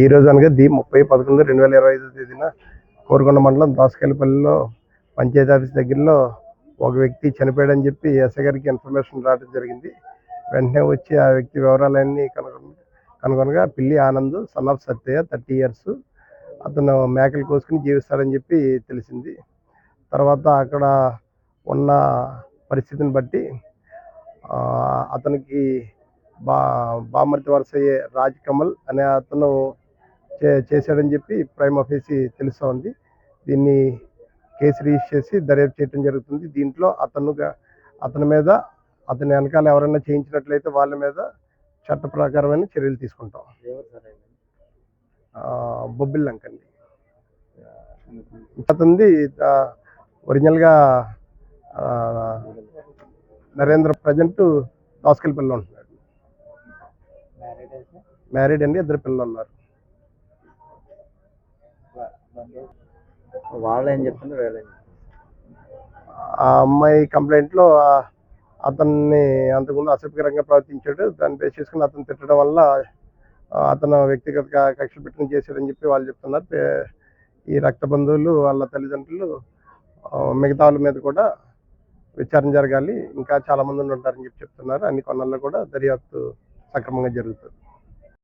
ఈ రోజు అనగా ది ముప్పై పదకొండు రెండు వేల ఇరవై ఐదు తేదీన కోరుకొండ మండలం దోసకాయలపల్లిలో పంచాయతీ ఆఫీస్ దగ్గరలో ఒక వ్యక్తి చనిపోయాడని చెప్పి ఎస్ఐ గారికి ఇన్ఫర్మేషన్ రావడం జరిగింది. వెంటనే వచ్చి ఆ వ్యక్తి వివరాలన్నీ కనుగొని కనుగొనగా Pilli Anand son of Satya thirty years. అతను మేకలు కోసుకుని జీవిస్తాడని చెప్పి తెలిసింది. తర్వాత అక్కడ ఉన్న పరిస్థితిని బట్టి అతనికి బా బామర్తి వరుస అయ్యే రాజ్ కమల్ అనే అతను చే చేశాడని చెప్పి ప్రైమ్ ఆఫీసి తెలుస్తోంది. దీన్ని కేసు రిజిస్టర్ చేసి దర్యాప్తు చేయడం జరుగుతుంది. దీంట్లో అతనుగా అతని మీద అతని వెనకాల ఎవరైనా చేయించినట్లయితే వాళ్ళ మీద చట్ట ప్రకారమైన చర్యలు తీసుకుంటాం. బొబ్బిల్ లంక అండి. అతనిది ఒరిజినల్గా నరేంద్ర ప్రజెంట్ దోసకల్పల్లిలో ఉంటున్నాడు. మ్యారీడ్ అండి ఇద్దరు పిల్లలు ఉన్నారు. వాళ్ళు ఏం చెప్తుంది? ఆ అమ్మాయి కంప్లైంట్లో ఆ అతన్ని అంతకుముందు అసభ్యకరంగా ప్రవర్తించాడు. దాన్ని బేస్ చేసుకుని అతను తిట్టడం వల్ల అతను వ్యక్తిగత కక్ష పెట్టడం చేశాడని చెప్పి వాళ్ళు చెప్తున్నారు. ఈ రక్త బంధువులు వాళ్ళ తల్లిదండ్రులు మిగతా వాళ్ళ మీద కూడా విచారణ జరగాలి. ఇంకా చాలా మంది ఉంటారని చెప్పి చెప్తున్నారు. అన్ని కొన్నాళ్ళు కూడా దర్యాప్తు సక్రమంగా జరుగుతుంది.